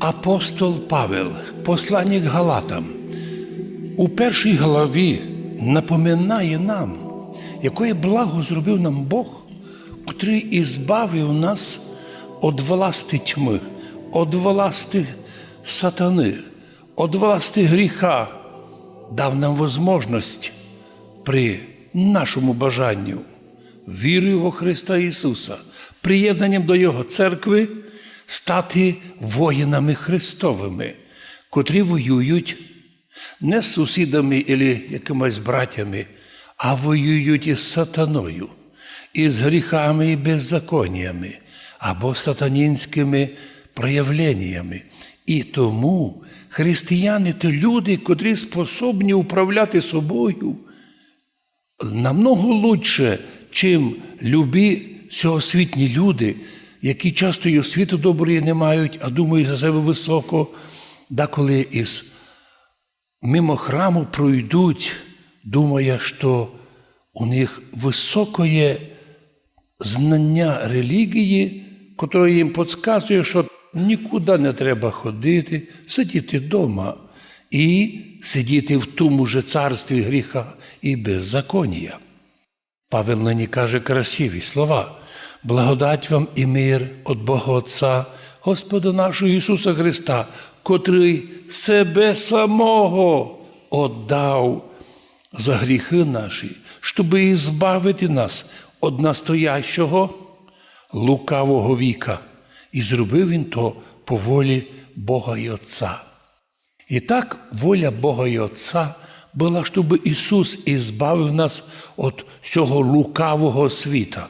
Апостол Павел, посланник Галатам, у першій главі напоминає нам, якое благо зробив нам Бог, котрий ізбавив нас від власти тьми, від власти сатани, від власти гріха, дав нам можливість при нашому бажанню, вірою во Христа Ісуса, приєднанням до Його церкви, стати воїнами Христовими, котрі воюють не з сусідами або якимись братями, а воюють із сатаною, із гріхами і беззаконнями або сатанінськими проявленнями. І тому християни то люди, котрі способні управляти собою намного лучше, чим любі сьогосвітні люди, які часто і освіту доброї не мають, а думають за себе високо, деколи із мимо храму пройдуть, думає, що у них високое знання релігії, котре їм підказує, що нікуди не треба ходити, сидіти вдома і сидіти в тому же царстві гріха і беззаконія. Павел нині каже красиві слова. Благодать вам і мир від Бога Отця, Господа нашого Ісуса Христа, котрий себе самого отдав за гріхи наші, щоб ізбавити нас від настоящого лукавого віка. І зробив він то по волі Бога і Отця. І так воля Бога і Отця була, щоб Ісус ізбавив нас від цього лукавого світа.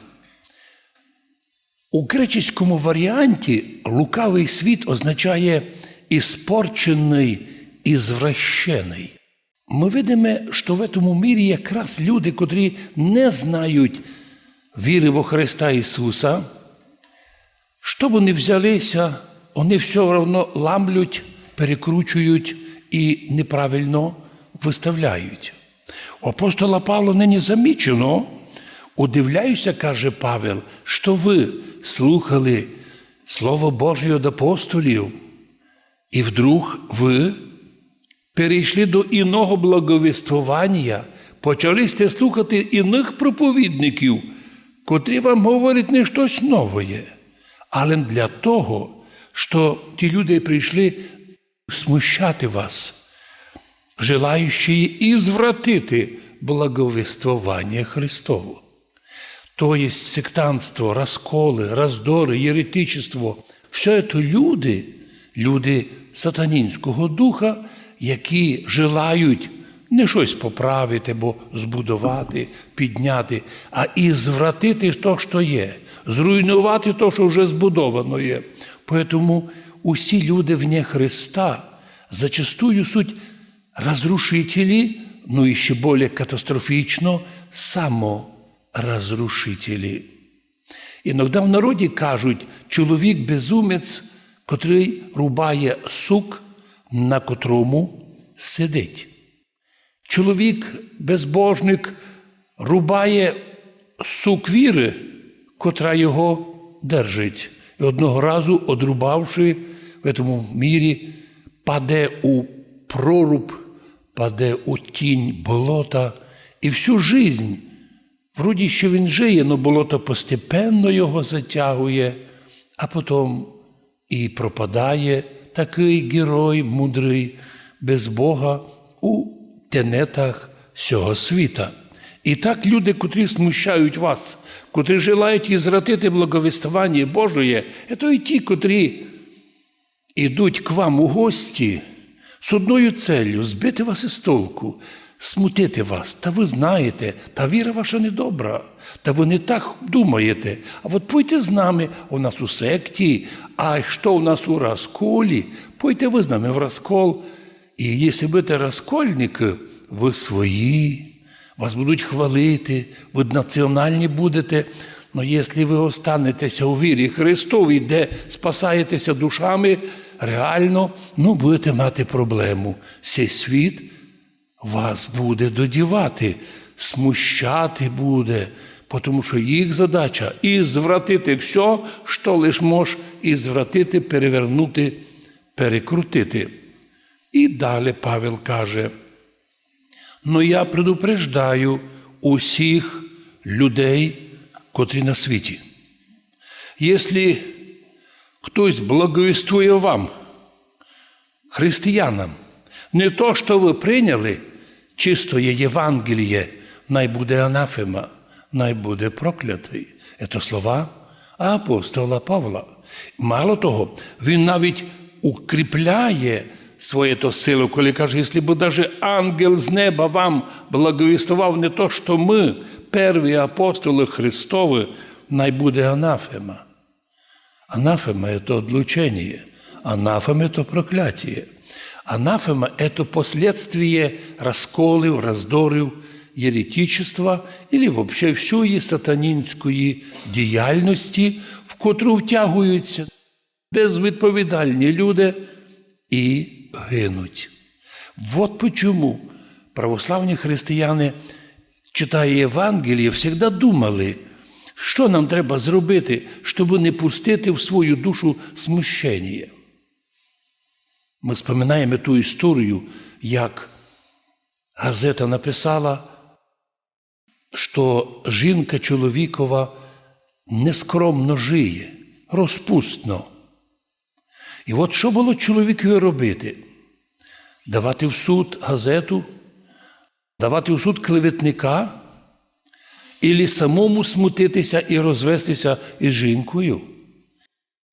У греческому варіанті лукавий світ означає іспорчений і звращений. Ми видимо, що в цьому мірі якраз люди, котрі не знають віри во Христа Ісуса, що б вони взялися, вони все одно ламлють, перекручують і неправильно виставляють. У апостола Павла нині замічено, удивляюся, каже Павел, що ви слухали Слово Боже від апостолів, і вдруг ви перейшли до іного благовіствування, почали сте слухати іних проповідників, котрі вам говорять не щось нове, але для того, що ті люди прийшли смущати вас, желаючи і звратити благовествування Христову. То є сектантство, розколи, роздори, єретичество все це люди, люди сатанінського духа, які желають не щось поправити, бо збудувати, підняти, а і звратити те, що є, зруйнувати те, що вже збудовано є. Тому усі люди вне Христа зачастую суть разрушителі, ну і ще більш катастрофічно, саморазрушителі. Іноді в народі кажуть, чоловік безумець, котрий рубає сук, на котрому сидить. Чоловік безбожник рубає сук віри, котра його держить. І одного разу, одрубавши в цьому мірі, паде у проруб, паде у тінь болота, і всю жизнь, вроді що він жиє, але болото постепенно його затягує, а потім і пропадає такий герой мудрий, без Бога у тенетах цього світа. І так люди, котрі смущають вас, котрі желають і зратити благовествування Божоє, це і ті, котрі йдуть к вам у гості з одною целью збити вас із толку, смутити вас. Та ви знаєте, та віра ваша недобра, та ви не так думаєте. А от пойте з нами, у нас у секті, а що у нас у розколі, пойте ви з нами в розкол. І якщо будете розкольники, ви свої, вас будуть хвалити, ви національні будете. Но якщо ви останетеся у вірі Христовій, де спасаєтеся душами, реально ну, будете мати проблему. Цей світ вас буде додівати, смущати буде, тому що їх задача і звратити все, що лиш може, і звратити, перевернути перекрутити. І далі Павел каже: Ну я предупреждаю усіх людей, котрі на світі. Якщо хтось благовествує вам, християнам, не то, що ви прийняли чистоє Євангеліє, най буде анафема, най буде проклятий. Це слова апостола Павла. Мало того, він навіть укріпляє своє то силу, коли каже, якщо б навіть ангел з неба вам благовістував не то, що ми, перві апостоли Христові, най буде анафема. Анафема – это отлучение, анафема – это проклятие. Анафема – это последствие расколів, раздорів, єретичества или вообще всієї сатанінської діяльності, в котру втягуються безвідповідальні люди і гинуть. Вот почему православні християни, читая Євангеліє, завжди думали, що нам треба зробити, щоб не пустити в свою душу смущення. Ми споминаємо ту історію, як газета написала, що жінка чоловікова нескромно жиє, розпустно. І от що було чоловікові робити? Давати в суд газету, давати в суд клеветника, і самому смутитися і розвестися із жінкою.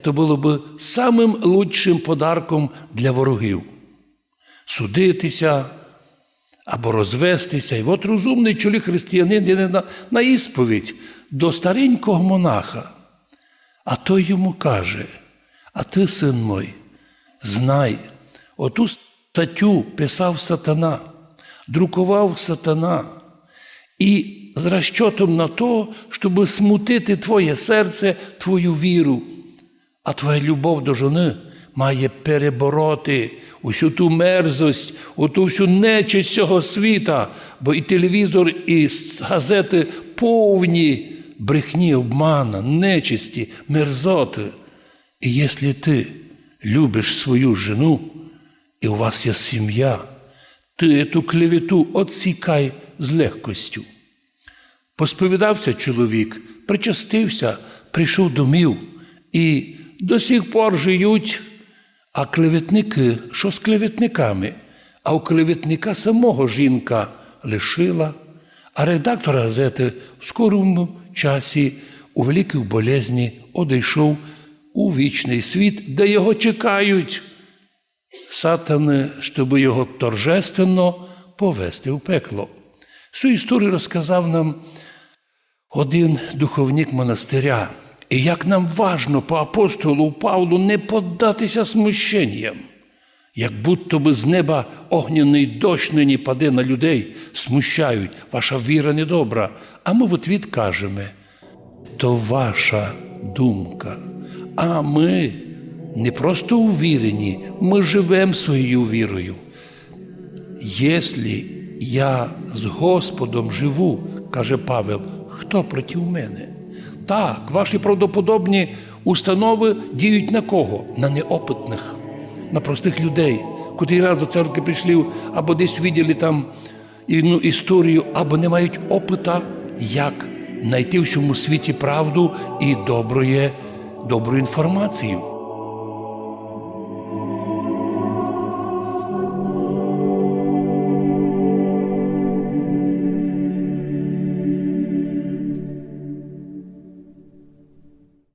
То було б самим лучшим подарком для ворогів судитися або розвестися. І от розумний чоловік християнин йде на, на ісповідь до старенького монаха. А той йому каже: А ти, син мой, знай, оту статтю писав сатана, друкував сатана. І з розчотом на то, щоб смутити твоє серце, твою віру. А твоя любов до жони має перебороти усю ту мерзость, оту всю нечисть цього світа, бо і телевізор, і газети повні брехні, обмана, нечисті, мерзоти. І якщо ти любиш свою жену, і у вас є сім'я, ти ту клевету отсікай з легкостю. Посповідався чоловік, причастився, прийшов домів і до сих пор жиють. А клеветники, що з клеветниками? А у клеветника самого жінка лишила, а редактор газети в скорому часі у великій болезні одійшов у вічний світ, де його чекають. Сатани, щоб його торжественно повести в пекло. Цю історію розказав нам один духовник монастиря. І як нам важно по апостолу Павлу не поддатися смущенням, як будто би з неба огняний дощ нині паде на людей, смущають, ваша віра недобра. А ми в отвіт кажемо, то ваша думка. А ми не просто увірені, ми живемо своєю вірою. Якщо я з Господом живу, каже Павел, хто проти мене? Так, ваші правдоподобні установи діють на кого? На неопитних, на простих людей, котрі раз до церкви прийшли або десь виділи там одну історію, або не мають опита, як знайти в цьому світі правду і доброї, добру інформацію.